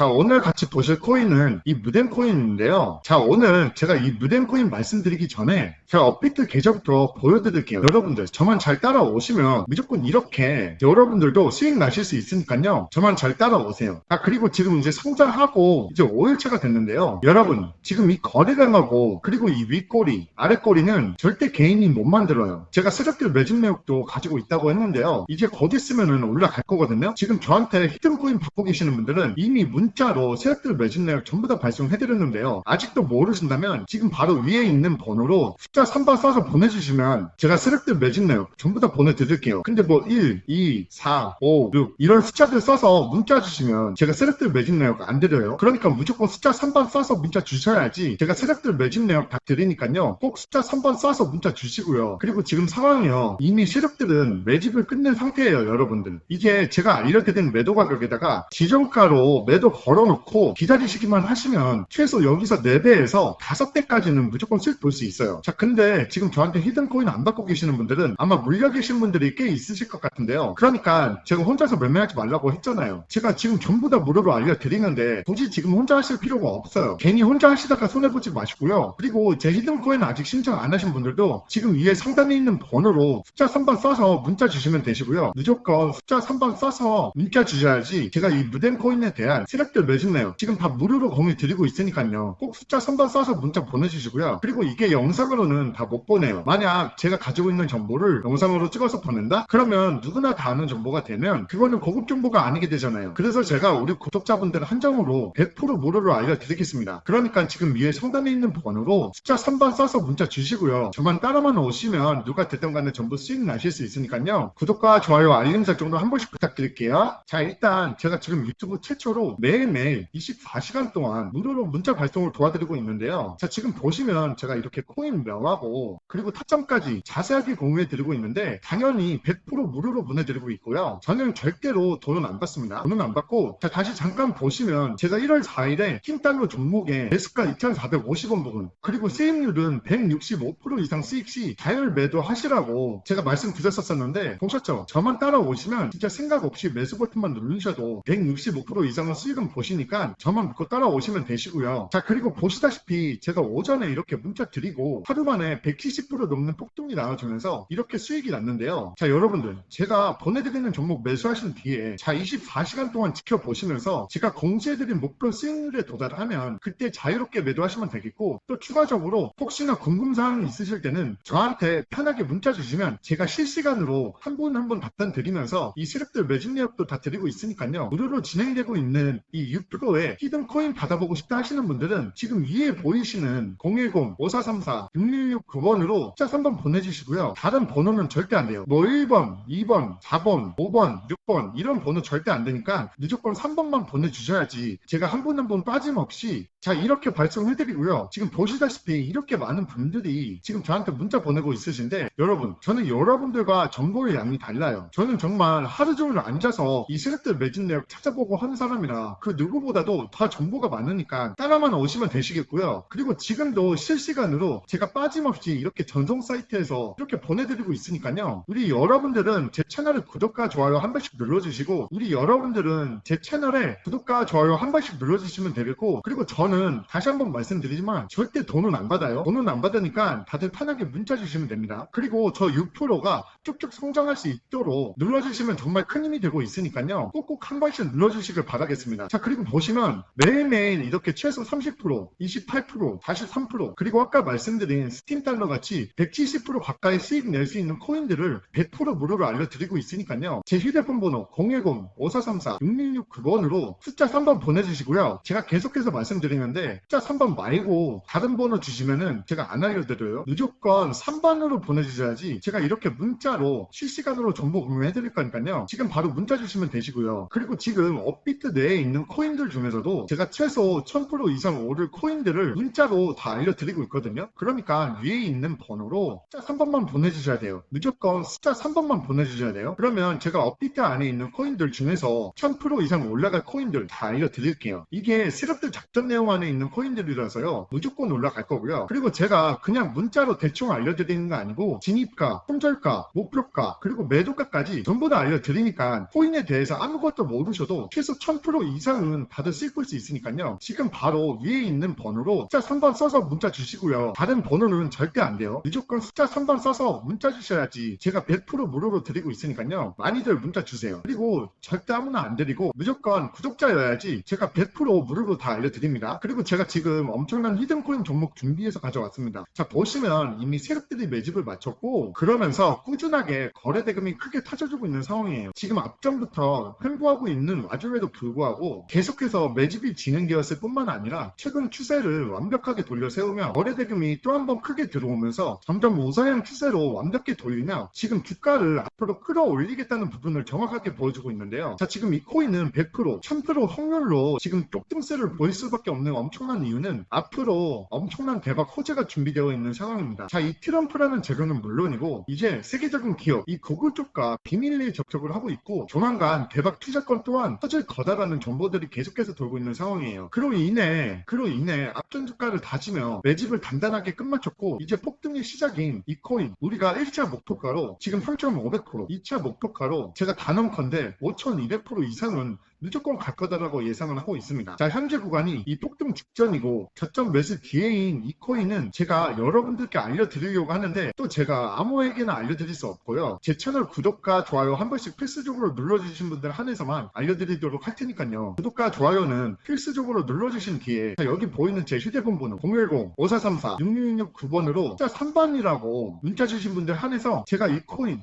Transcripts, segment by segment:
자, 오늘 같이 보실 코인은 이 무덴 코인인데요. 자, 오늘 제가 이 무덴 코인 말씀드리기 전에 제가 업비트 계좌부터 보여드릴게요. 여러분들, 저만 잘 따라오시면 무조건 이렇게 여러분들도 수익 나실 수 있으니까요. 저만 잘 따라오세요. 아, 그리고 지금 이제 성장하고 이제 5일차가 됐는데요. 여러분, 지금 이 거래량하고 그리고 이 윗꼬리, 아랫꼬리는 절대 개인이 못 만들어요. 제가 세력들 매진 내역도 가지고 있다고 했는데요. 이제 곧 있으면은 올라갈 거거든요. 지금 저한테 히든 코인 받고 계시는 분들은 이미 문 자로 세력들 매진 내역 전부 다 발송해드렸는데요. 아직도 모르신다면 지금 바로 위에 있는 번호로 숫자 3번 써서 보내주시면 제가 세력들 매진 내역 전부 다 보내드릴게요. 근데 뭐 1, 2, 4, 5, 6 이런 숫자들 써서 문자 주시면 제가 세력들 매진 내역 안 드려요. 그러니까 무조건 숫자 3번 써서 문자 주셔야지 제가 세력들 매진 내역 다 드리니까요. 꼭 숫자 3번 써서 문자 주시고요. 그리고 지금 상황이요. 이미 세력들은 매집을 끝낸 상태예요, 여러분들. 이게 제가 알려드린 매도 가격에다가 지정가로 매도 걸어놓고 기다리시기만 하시면 최소 여기서 4배에서 5배까지는 무조건 수익 볼수 있어요. 자, 근데 지금 저한테 히든코인 안 받고 계시는 분들은 아마 물려 계신 분들이 꽤 있으실 것 같은데요. 그러니까 제가 혼자서 매매하지 말라고 했잖아요. 제가 지금 전부 다 무료로 알려드리는데 굳이 지금 혼자 하실 필요가 없어요. 괜히 혼자 하시다가 손해보지 마시고요. 그리고 제 히든코인 아직 신청 안 하신 분들도 지금 위에 상단에 있는 번호로 숫자 3번 써서 문자 주시면 되시고요. 무조건 숫자 3번 써서 문자 주셔야지 제가 이 무덴 코인에 대한 세력 들 매진네요. 지금 다 무료로 공유 드리고 있으니까요. 꼭 숫자 3번 써서 문자 보내주시고요. 그리고 이게 영상으로는 다 못 보내요. 만약 제가 가지고 있는 정보를 영상으로 찍어서 보낸다? 그러면 누구나 다 아는 정보가 되면 그거는 고급 정보가 아니게 되잖아요. 그래서 제가 우리 구독자분들 한정으로 100% 무료로 알려드리겠습니다. 그러니까 지금 위에 상단에 있는 번호로 숫자 3번 써서 문자 주시고요. 저만 따라만 오시면 누가 됐든 간에 전부 수익 나실 수 있으니까요. 구독과 좋아요, 알림 설정도 한 번씩 부탁드릴게요. 자, 일단 제가 지금 유튜브 최초로 매 일매일 24시간 동안 무료로 문자 발송을 도와드리고 있는데요. 자, 지금 보시면 제가 이렇게 코인 명하고 그리고 타점까지 자세하게 공유해 드리고 있는데 당연히 100% 무료로 보내드리고 있고요. 저는 절대로 돈은 안 받습니다. 돈은 안 받고 자, 다시 잠깐 보시면 제가 1월 4일에 킹달러 종목에 매수가 2,450원 부분 그리고 수익률은 165% 이상 수익 시 자율 매도 하시라고 제가 말씀드렸었었는데 보셨죠? 저만 따라오시면 진짜 생각 없이 매수 버튼만 누르셔도 165% 이상의 수익은 보시니까 저만 믿고 따라오시면 되시고요. 자 그리고 보시다시피 제가 오전에 이렇게 문자 드리고 하루 만에 170% 넘는 폭등이 나와주면서 이렇게 수익이 났는데요. 자 여러분들 제가 보내드리는 종목 매수하신 뒤에 자 24시간 동안 지켜보시면서 제가 공지해드린 목표 수익률에 도달하면 그때 자유롭게 매도하시면 되겠고 또 추가적으로 혹시나 궁금사항이 있으실 때는 저한테 편하게 문자 주시면 제가 실시간으로 한 분 한 분 답변 드리면서 이 세력들 매진 내역도 다 드리고 있으니까요 무료로 진행되고 있는 이 6%의 히든 코인 받아보고 싶다 하시는 분들은 지금 위에 보이시는 010-5434-616-9번으로 숫자 3번 보내주시고요. 다른 번호는 절대 안 돼요. 뭐 1번, 2번, 4번, 5번, 6번 이런 번호 절대 안 되니까 무조건 3번만 보내주셔야지 제가 한 분 한 분 빠짐없이 자 이렇게 발송해드리고요. 지금 보시다시피 이렇게 많은 분들이 지금 저한테 문자 보내고 있으신데 여러분 저는 여러분들과 정보의 양이 달라요. 저는 정말 하루 종일 앉아서 이 세력들 매진 내역 찾아보고 하는 사람이라 그 누구보다도 다 정보가 많으니까 따라만 오시면 되시겠고요. 그리고 지금도 실시간으로 제가 빠짐없이 이렇게 전송 사이트에서 이렇게 보내드리고 있으니까요. 우리 여러분들은 제 채널을 구독과 좋아요 한 번씩 눌러주시고 우리 여러분들은 제 채널에 구독과 좋아요 한 번씩 눌러주시면 되겠고 그리고 저는 다시 한번 말씀드리지만 절대 돈은 안 받아요. 돈은 안 받으니까 다들 편하게 문자 주시면 됩니다. 그리고 저 6%가 쭉쭉 성장할 수 있도록 눌러주시면 정말 큰 힘이 되고 있으니까요. 꼭꼭 한 번씩 눌러주시길 바라겠습니다. 자 그리고 보시면 매일매일 이렇게 최소 30% 28% 43% 그리고 아까 말씀드린 스팀 달러 같이 170% 가까이 수익 낼 수 있는 코인들을 100% 무료로 알려드리고 있으니까요. 제 휴대폰 번호 010-5434-616-9번으로 숫자 3번 보내주시고요. 제가 계속해서 말씀드 리는데 숫자 3번 말고 다른 번호 주시면은 제가 안 알려드려요. 무조건 3번으로 보내주셔야지 제가 이렇게 문자로 실시간으로 정보 공유해드릴 거니까요. 지금 바로 문자 주시면 되시고요. 그리고 지금 업비트 내에 있는 코인들 중에서도 제가 최소 1000% 이상 오를 코인들을 문자로 다 알려드리고 있거든요. 그러니까 위에 있는 번호로 숫자 3번만 보내주셔야 돼요. 무조건 숫자 3번만 보내주셔야 돼요. 그러면 제가 업비트 안에 있는 코인들 중에서 1000% 이상 올라갈 코인들 다 알려드릴게요. 이게 세력들 작전 내용 정도 안에 있는 코인들이라서요. 무조건 올라갈 거고요. 그리고 제가 그냥 문자로 대충 알려드리는 거 아니고 진입가, 손절가, 목표가, 그리고 매도가까지 전부 다 알려드리니까 코인에 대해서 아무것도 모르셔도 최소 1000% 이상은 수 있을 수 있으니까요. 지금 바로 위에 있는 번호로 숫자 3번 써서 문자 주시고요. 다른 번호는 절대 안 돼요. 무조건 숫자 3번 써서 문자 주셔야지 제가 100% 무료로 드리고 있으니까요. 많이들 문자 주세요. 그리고 절대 아무나 안 드리고 무조건 구독자여야지 제가 100% 무료로 다 알려드립니다. 그리고 제가 지금 엄청난 히든코인 종목 준비해서 가져왔습니다. 자 보시면 이미 세력들이 매집을 마쳤고 그러면서 꾸준하게 거래 대금이 크게 터져주고 있는 상황이에요. 지금 앞전부터 횡보하고 있는 와중에도 불구하고 계속해서 매집이 진행되었을 뿐만 아니라 최근 추세를 완벽하게 돌려 세우며 거래 대금이 또 한 번 크게 들어오면서 점점 우상향 추세로 완벽히 돌리며 지금 주가를 앞으로 끌어올리겠다는 부분을 정확하게 보여주고 있는데요. 자 지금 이 코인은 100% 1000% 확률로 지금 쪽등세를 보일 수밖에 없는 엄청난 이유는 앞으로 엄청난 대박 호재가 준비되어 있는 상황입니다. 자 이 트럼프라는 재료는 물론이고 이제 세계적인 기업 이 구글 쪽과 비밀리에 접촉을 하고 있고 조만간 대박 투자권 또한 터질 거다라는 정보들이 계속해서 돌고 있는 상황이에요. 그로 인해 그로 인해 앞전 주가를 다지며 매집을 단단하게 끝마쳤고 이제 폭등의 시작인 이 코인 우리가 1차 목표가로 지금 3.500% 2차 목표가로 제가 단언컨대 5,200% 이상은 무조건 갈 거다라고 예상을 하고 있습니다. 자, 현재 구간이 이 폭등 직전이고 저점 매수 기회인 이 코인은 제가 여러분들께 알려드리려고 하는데 또 제가 아무에게나 알려드릴 수 없고요. 제 채널 구독과 좋아요 한 번씩 필수적으로 눌러주신 분들 한해서만 알려드리도록 할 테니까요. 구독과 좋아요는 필수적으로 눌러주신 뒤에 자, 여기 보이는 제 휴대폰 번호 010-5434-6669번으로 숫자 3번이라고 문자 주신 분들 한해서 제가 이 코인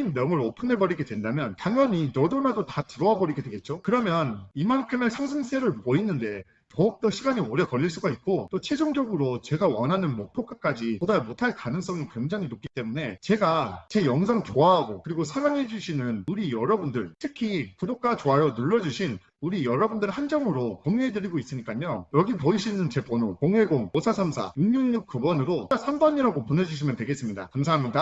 명을 오픈해버리게 된다면 당연히 너도 나도 다 들어와 버리게 되겠죠. 그러면 이만큼의 상승세를 보이는데 더욱더 시간이 오래 걸릴 수가 있고 또 최종적으로 제가 원하는 목표가까지 도달 못할 가능성이 굉장히 높기 때문에 제가 제 영상 좋아하고 그리고 사랑해주시는 우리 여러분들 특히 구독과 좋아요 눌러주신 우리 여러분들 한정으로 공유해드리고 있으니까요. 여기 보이시는 제 번호 010-5434-6669번으로 3번이라고 보내주시면 되겠습니다. 감사합니다.